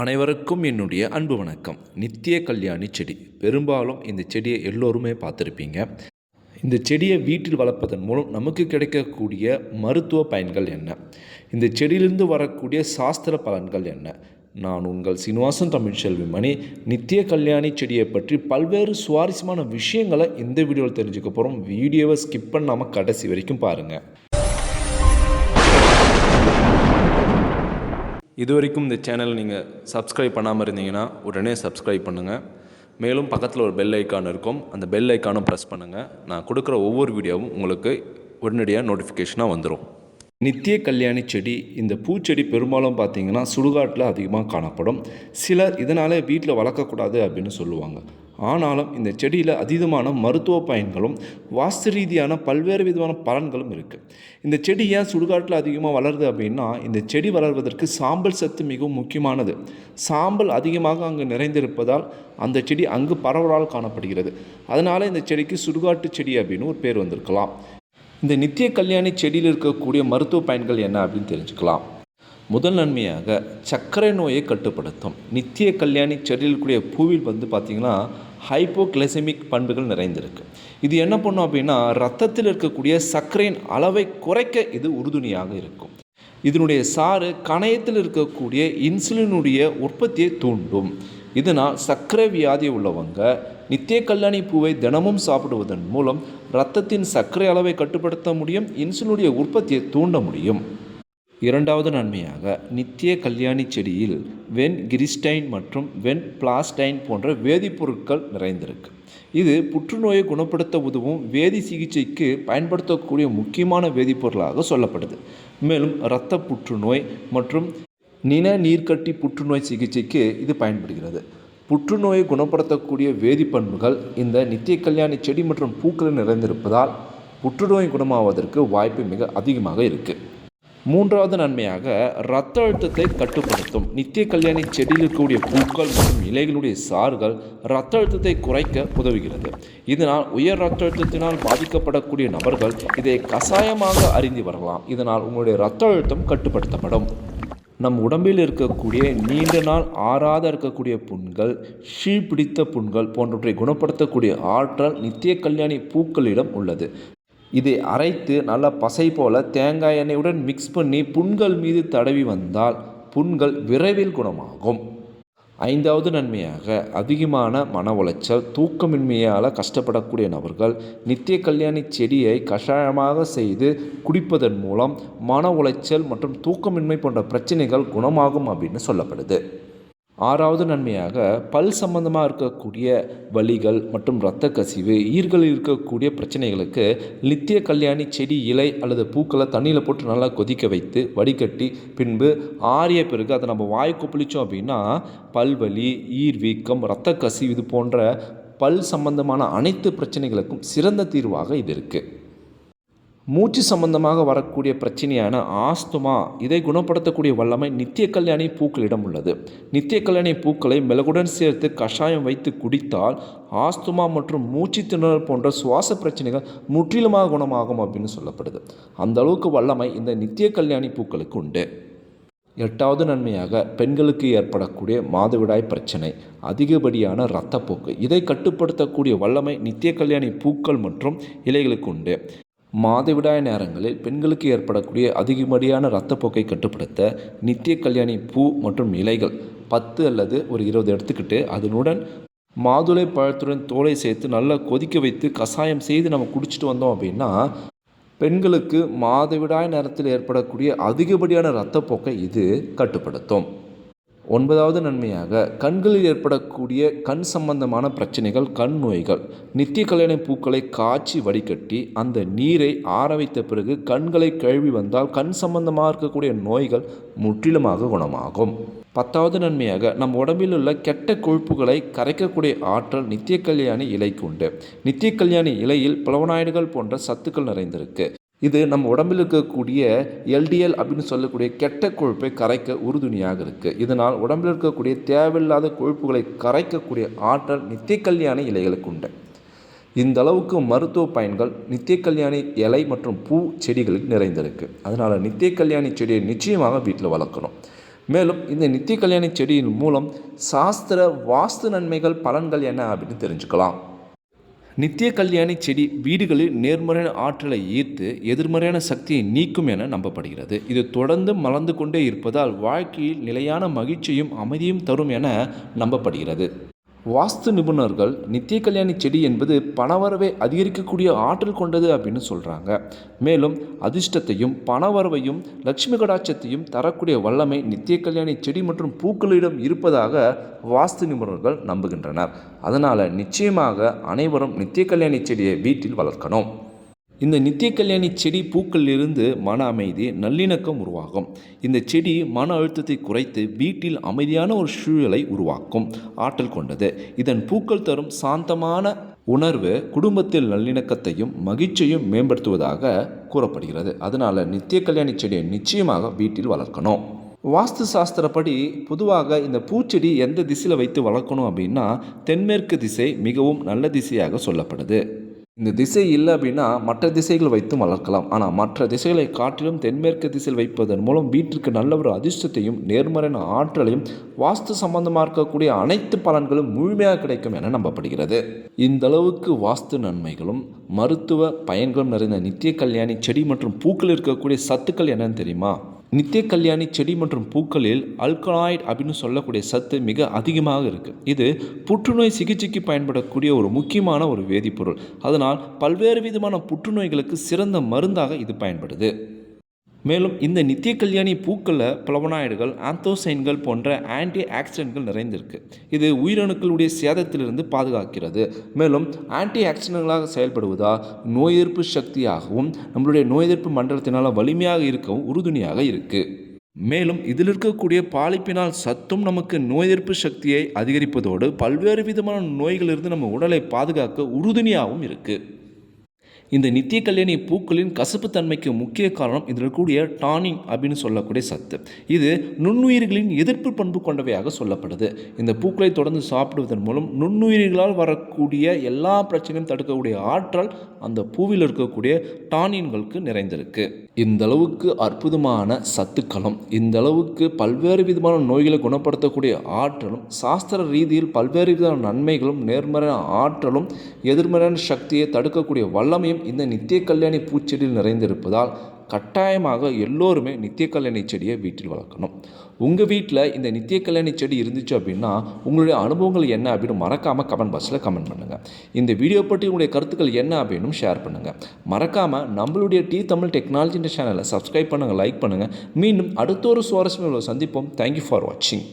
அனைவருக்கும் என்னுடைய அன்பு வணக்கம். நித்திய கல்யாணி செடி. பெரும்பாலும் இந்த செடியை எல்லோருமே பார்த்துருப்பீங்க. இந்த செடியை வீட்டில் வளர்ப்பதன் மூலம் நமக்கு கிடைக்கக்கூடிய மருத்துவ பயன்கள் என்ன? இந்த செடியிலிருந்து வரக்கூடிய சாஸ்திர பலன்கள் என்ன? நான் உங்கள் சீனிவாசன் தமிழ் மணி. நித்திய கல்யாணி செடியை பற்றி பல்வேறு சுவாரஸ்யமான விஷயங்களை இந்த வீடியோவில் தெரிஞ்சுக்க போகிறோம் வீடியோவை ஸ்கிப் பண்ணாமல் கடைசி வரைக்கும் பாருங்கள் இது வரைக்கும் இந்த சேனலை நீங்கள் சப்ஸ்கிரைப் பண்ணாமல் இருந்தீங்கன்னா உடனே சப்ஸ்கிரைப் பண்ணுங்கள் மேலும் பக்கத்தில் ஒரு பெல் ஐக்கான் இருக்கும். அந்த பெல் ஐக்கானும் ப்ரெஸ் பண்ணுங்கள் நான் கொடுக்குற ஒவ்வொரு வீடியோவும் உங்களுக்கு உடனடியாக நோட்டிஃபிகேஷனாக வந்துடும் நித்திய கல்யாணி செடி. இந்த பூச்செடி பெரும்பாலும் பார்த்தீங்கன்னா சுடுகாட்டில் அதிகமாக காணப்படும். சிலர் இதனால் வீட்டில் வளர்க்கக்கூடாது அப்படின்னு சொல்லுவாங்க. ஆனாலும் இந்த செடியில் அதீதமான மருத்துவ பயன்களும் வாஸ்து ரீதியான பல்வேறு விதமான பலன்களும் இருக்குது இந்த செடி ஏன் சுடுகாட்டில் அதிகமாக வளருது அப்படின்னா இந்த செடி வளர்வதற்கு சாம்பல் சத்து மிகவும் முக்கியமானது. சாம்பல் அதிகமாக அங்கு நிறைந்திருப்பதால் அந்த செடி அங்கு பரவலால் காணப்படுகிறது. அதனால் இந்த செடிக்கு சுடுகாட்டு செடி அப்படின்னு ஒரு பேர் வந்திருக்கலாம். இந்த நித்திய கல்யாணி செடியில் இருக்கக்கூடிய மருத்துவ பயன்கள் என்ன அப்படின்னு தெரிஞ்சுக்கலாம். முதல் நன்மையாக சர்க்கரை நோயை கட்டுப்படுத்தும். நித்திய கல்யாணி செடியில் இருக்கக்கூடிய பூவில் வந்து பார்த்திங்கன்னா ஹைப்போகிளைசமிக் பண்புகள் நிறைந்திருக்கு. இது என்ன பண்ணும் அப்படின்னா ரத்தத்தில் இருக்கக்கூடிய சர்க்கரையின் அளவை குறைக்க இது உறுதுணையாக இருக்கும். இதனுடைய சாறு கணையத்தில் இருக்கக்கூடிய இன்சுலினுடைய உற்பத்தியை தூண்டும். இதனால் சர்க்கரை வியாதி உள்ளவங்க நித்திய கல்யாணி பூவை தினமும் சாப்பிடுவதன் மூலம் இரத்தத்தின் சர்க்கரை அளவை கட்டுப்படுத்த முடியும் இன்சுலினுடைய உற்பத்தியை தூண்ட முடியும். இரண்டாவது நன்மையாக நித்திய கல்யாணி செடியில் வென் கிரிஸ்டைன் மற்றும் வென் பிளாஸ்டைன் போன்ற வேதிப்பொருட்கள் நிறைந்திருக்கு. இது புற்றுநோயை குணப்படுத்த உதவும் வேதி சிகிச்சைக்கு பயன்படுத்தக்கூடிய முக்கியமான வேதிப்பொருளாக சொல்லப்படுது. மேலும் இரத்த புற்றுநோய் மற்றும் நின நீர்க்கட்டி புற்றுநோய் சிகிச்சைக்கு இது பயன்படுகிறது. புற்றுநோயை குணப்படுத்தக்கூடிய வேதிப்பண்புகள் இந்த நித்திய கல்யாணி செடி மற்றும் பூக்களில் நிறைந்திருப்பதால் புற்றுநோய் குணமாவதற்கு வாய்ப்பு மிக அதிகமாக இருக்குது மூன்றாவது நன்மையாக இரத்த அழுத்தத்தை கட்டுப்படுத்தும். நித்திய கல்யாணி செடியில் இருக்கக்கூடிய பூக்கள் மற்றும் இலைகளுடைய சாறுகள் இரத்த அழுத்தத்தை குறைக்க உதவுகிறது. இதனால் உயர் இரத்த அழுத்தத்தினால் பாதிக்கப்படக்கூடிய நபர்கள் இதை கசாயமாக அறிந்து வரலாம். இதனால் உங்களுடைய இரத்த அழுத்தம் கட்டுப்படுத்தப்படும். நம் உடம்பில் இருக்கக்கூடிய நீண்ட நாள் ஆறாத இருக்கக்கூடிய புண்கள் ஷீ பிடித்த புண்கள் போன்றவற்றை குணப்படுத்தக்கூடிய ஆற்றல் நித்திய கல்யாணி பூக்களிடம் உள்ளது. இதை அரைத்து நல்ல பசை போல தேங்காய் எண்ணெயுடன் மிக்ஸ் பண்ணி புண்கள் மீது தடவி வந்தால் புண்கள் விரைவில் குணமாகும். ஐந்தாவது நன்மையாக அதிகமான மன உளைச்சல் தூக்கமின்மையால் கஷ்டப்படக்கூடிய நபர்கள் நித்திய கல்யாணி செடியை கஷாயமாக செய்து குடிப்பதன் மூலம் மன உளைச்சல் மற்றும் தூக்கமின்மை போன்ற பிரச்சனைகள் குணமாகும் அப்படின்னு சொல்லப்படுது. ஆறாவது நன்மையாக பல் சம்பந்தமாக இருக்கக்கூடிய வலிகள் மற்றும் இரத்த கசிவு ஈர்களில் இருக்கக்கூடிய பிரச்சனைகளுக்கு நித்திய கல்யாணி செடி இலை அல்லது பூக்களை தண்ணியில் போட்டு நல்லா கொதிக்க வைத்து வடிகட்டி பின்பு ஆறிய பிறகு அதை நம்ம வாய் கொப்பளித்தோம் அப்படின்னா பல்வலி ஈர் வீக்கம் இரத்த கசிவு இது போன்ற பல் சம்பந்தமான அனைத்து பிரச்சனைகளுக்கும் சிறந்த தீர்வாக இது இருக்குது மூச்சு சம்பந்தமாக வரக்கூடிய பிரச்சனையான ஆஸ்துமா இதை குணப்படுத்தக்கூடிய வல்லமை நித்திய கல்யாணி பூக்களிடம் உள்ளது. நித்திய கல்யாணி பூக்களை மிளகுடன் சேர்த்து கஷாயம் வைத்து குடித்தால் ஆஸ்துமா மற்றும் மூச்சு திணறல் போன்ற சுவாச பிரச்சனைகள் முற்றிலுமாக குணமாகும் அப்படின்னு சொல்லப்படுது. அந்த அளவுக்கு வல்லமை இந்த நித்திய கல்யாணி பூக்களுக்கு உண்டு. எட்டாவது நன்மையாக பெண்களுக்கு ஏற்படக்கூடிய மாதவிடாய் பிரச்சனை அதிகப்படியான இரத்தப்போக்கு. இதை கட்டுப்படுத்தக்கூடிய வல்லமை நித்திய கல்யாணி பூக்கள் மற்றும் இலைகளுக்கு உண்டு. மாதவிடாய் நேரங்களில் பெண்களுக்கு ஏற்படக்கூடிய அதிகப்படியான இரத்தப்போக்கை கட்டுப்படுத்த நித்திய கல்யாணி பூ மற்றும் இலைகள் பத்து அல்லது ஒரு இருபது எடுத்துக்கிட்டு அதனுடன் மாதுளை பழத்துடன் தோலை சேர்த்து நல்லா கொதிக்க வைத்து கஷாயம் செய்து நம்ம குடிச்சிட்டு வந்தோம் அப்படின்னா பெண்களுக்கு மாதவிடாய் நேரத்தில் ஏற்படக்கூடிய அதிகப்படியான இரத்தப்போக்கை இது கட்டுப்படுத்தும். ஒன்பதாவது நன்மையாக கண்களில் ஏற்படக்கூடிய கண் சம்பந்தமான பிரச்சனைகள் கண் நோய்கள். நித்திய கல்யாண பூக்களை காய்ச்சி வடிகட்டி அந்த நீரை ஆற வைத்த பிறகு கண்களை கழுவி வந்தால் கண் சம்பந்தமாக இருக்கக்கூடிய நோய்கள் முற்றிலுமாக குணமாகும். பத்தாவது நன்மையாக நம் உடம்பில் உள்ள கெட்ட கொழுப்புகளை கரைக்கக்கூடிய ஆற்றல் நித்திய கல்யாணி இலைக்கு உண்டு. நித்திய கல்யாணி இலையில் புலவனாய்டுகள் போன்ற சத்துக்கள் நிறைந்திருக்கு. இது நம்ம உடம்பில் இருக்கக்கூடிய எல்டிஎல் அப்படின்னு சொல்லக்கூடிய கெட்ட கொழுப்பை கரைக்க உறுதுணையாக இருக்குது இதனால் உடம்பில் இருக்கக்கூடிய தேவையில்லாத கொழுப்புகளை கரைக்கக்கூடிய ஆற்றல் நித்திய கல்யாண இலைகளுக்கு உண்டு. இந்த அளவுக்கு மருத்துவ பயன்கள் நித்திய கல்யாணி இலை மற்றும் பூ செடிகளுக்கு நிறைந்திருக்கு. அதனால் நித்திய கல்யாணி செடியை நிச்சயமாக வீட்டில் வளர்க்கணும். மேலும் இந்த நித்திய கல்யாணி செடியின் மூலம் சாஸ்திர வாஸ்து நன்மைகள் பலன்கள் என்ன அப்படின்னு தெரிஞ்சுக்கலாம். நித்திய கல்யாணி செடி வீடுகளில் நேர்மறையான ஆற்றலை ஈர்த்து எதிர்மறையான சக்தியை நீக்கும் என நம்பப்படுகிறது. இது தொடர்ந்து மலர்ந்து கொண்டே இருப்பதால் வாழ்க்கையில் நிலையான மகிழ்ச்சியும் அமைதியும் தரும் என நம்பப்படுகிறது. வாஸ்து நிபுணர்கள் நித்திய கல்யாணி செடி என்பது பணவரவை அதிகரிக்கக்கூடிய ஆற்றல் கொண்டது அப்படின்னு சொல்கிறாங்க மேலும் அதிர்ஷ்டத்தையும் பணவரவையும் லட்சுமி கடாட்சத்தையும் தரக்கூடிய வல்லமை நித்திய கல்யாணி செடி மற்றும் பூக்களிடம் இருப்பதாக வாஸ்து நிபுணர்கள் நம்புகின்றனர். அதனால் நிச்சயமாக அனைவரும் நித்திய கல்யாணி செடியை வீட்டில் வளர்க்கணும். இந்த நித்திய கல்யாணி செடி பூக்களிலிருந்து மன அமைதி நல்லிணக்கம் உருவாகும். இந்த செடி மன அழுத்தத்தை குறைத்து வீட்டில் அமைதியான ஒரு சூழலை உருவாக்கும். ஆற்றல் கொண்டது. இதன் பூக்கள் தரும் சாந்தமான உணர்வு குடும்பத்தில் நல்லிணக்கத்தையும் மகிழ்ச்சியும் மேம்படுத்துவதாக கூறப்படுகிறது. அதனால் நித்திய கல்யாணி செடியை நிச்சயமாக வீட்டில் வளர்க்கணும். வாஸ்து சாஸ்திரப்படி பொதுவாக இந்த பூச்செடி எந்த திசையில் வைத்து வளர்க்கணும் அப்படின்னா தென்மேற்கு திசை மிகவும் நல்ல திசையாக சொல்லப்படுது. இந்த திசை இல்லை அப்படின்னா மற்ற திசைகள் வைத்தும் வளர்க்கலாம். ஆனால் மற்ற திசைகளை காட்டிலும் தென்மேற்கு திசையில் வைப்பதன் மூலம் வீட்டிற்கு நல்ல ஒரு அதிர்ஷ்டத்தையும் நேர்மறையான ஆற்றலையும் வாஸ்து சம்பந்தமாக இருக்கக்கூடிய அனைத்து பலன்களும் முழுமையாக கிடைக்கும் என நம்பப்படுகிறது. இந்த அளவுக்கு வாஸ்து நன்மைகளும் மருத்துவ பயன்களும் நிறைந்த நித்திய கல்யாணி செடி மற்றும் பூக்கள் இருக்கக்கூடிய சத்துக்கள் என்னன்னு தெரியுமா? நித்திய கல்யாணி செடி மற்றும் பூக்களில் அல்கலாய்டு அப்படின்னு சொல்லக்கூடிய சத்து மிக அதிகமாக இருக்குது இது புற்றுநோய் சிகிச்சைக்கு பயன்படக்கூடிய ஒரு முக்கியமான ஒரு வேதிப்பொருள். அதனால் பல்வேறு விதமான புற்றுநோய்களுக்கு சிறந்த மருந்தாக இது பயன்படுது. மேலும் இந்த நித்திய கல்யாணி பூக்களில் பிளவனாய்டுகள் ஆந்தோசைன்கள் போன்ற ஆன்டி ஆக்சிடென்ட்கள் நிறைந்திருக்கு. இது உயிரணுக்களுடைய சேதத்திலிருந்து பாதுகாக்கிறது. மேலும் ஆன்டி ஆக்சிடென்ட்களாக செயல்படுவதால் நோய் எதிர்ப்பு சக்தியாகவும் நம்மளுடைய நோய் எதிர்ப்பு மண்டலத்தினால் வலிமையாக இருக்கவும் உறுதுணையாக இருக்குது மேலும் இதில் இருக்கக்கூடிய பாலிப்பினால் சத்தும் நமக்கு நோய் எதிர்ப்பு சக்தியை அதிகரிப்பதோடு பல்வேறு விதமான நோய்களிலிருந்து நம்ம உடலை பாதுகாக்க உறுதுணையாகவும் இருக்குது இந்த நித்திய கல்யாணி பூக்களின் கசப்புத்தன்மைக்கு முக்கிய காரணம் இதில் இருக்கக்கூடிய டானின் அப்படின்னு சொல்லக்கூடிய சத்து. இது நுண்ணுயிர்களின் எதிர்ப்பு பண்பு கொண்டவையாக சொல்லப்படுது. இந்த பூக்களை தொடர்ந்து சாப்பிடுவதன் மூலம் நுண்ணுயிர்களால் வரக்கூடிய எல்லா பிரச்சனையும் தடுக்கக்கூடிய ஆற்றல் அந்த பூவில் இருக்கக்கூடிய டானின்களுக்கு நிறைந்திருக்கு. இந்த அளவுக்கு அற்புதமான சத்துக்களும் இந்த அளவுக்கு பல்வேறு விதமான நோய்களை குணப்படுத்தக்கூடிய ஆற்றலும் சாஸ்திர ரீதியில் பல்வேறு விதமான நன்மைகளும் நேர்மறையான ஆற்றலும் எதிர்மறையான சக்தியை தடுக்கக்கூடிய வல்லமையும் இந்த நித்திய கல்யாணி பூச்செடியில் நிறைந்திருப்பதால் கட்டாயமாக எல்லோருமே நித்திய கல்யாணி செடியை வீட்டில் வளர்க்கணும். உங்கள் வீட்டில் இந்த நித்திய கல்யாணி செடி இருந்துச்சு அப்படின்னா உங்களுடைய அனுபவங்கள் என்ன அப்படின்னு மறக்காமல் கமெண்ட் பாக்ஸில் கமெண்ட் பண்ணுங்கள் இந்த வீடியோ பற்றி உங்களுடைய கருத்துக்கள் என்ன அப்படின்னு ஷேர் பண்ணுங்கள் மறக்காமல் நம்மளுடைய டி தமிழ் டெக்னாலஜின்ற சேனலை சப்ஸ்கிரைப் பண்ணுங்கள் லைக் பண்ணுங்கள் மீண்டும் அடுத்த ஒரு சுவாரஸ்யம் சந்திப்போம். தேங்க்யூ ஃபார் வாட்சிங்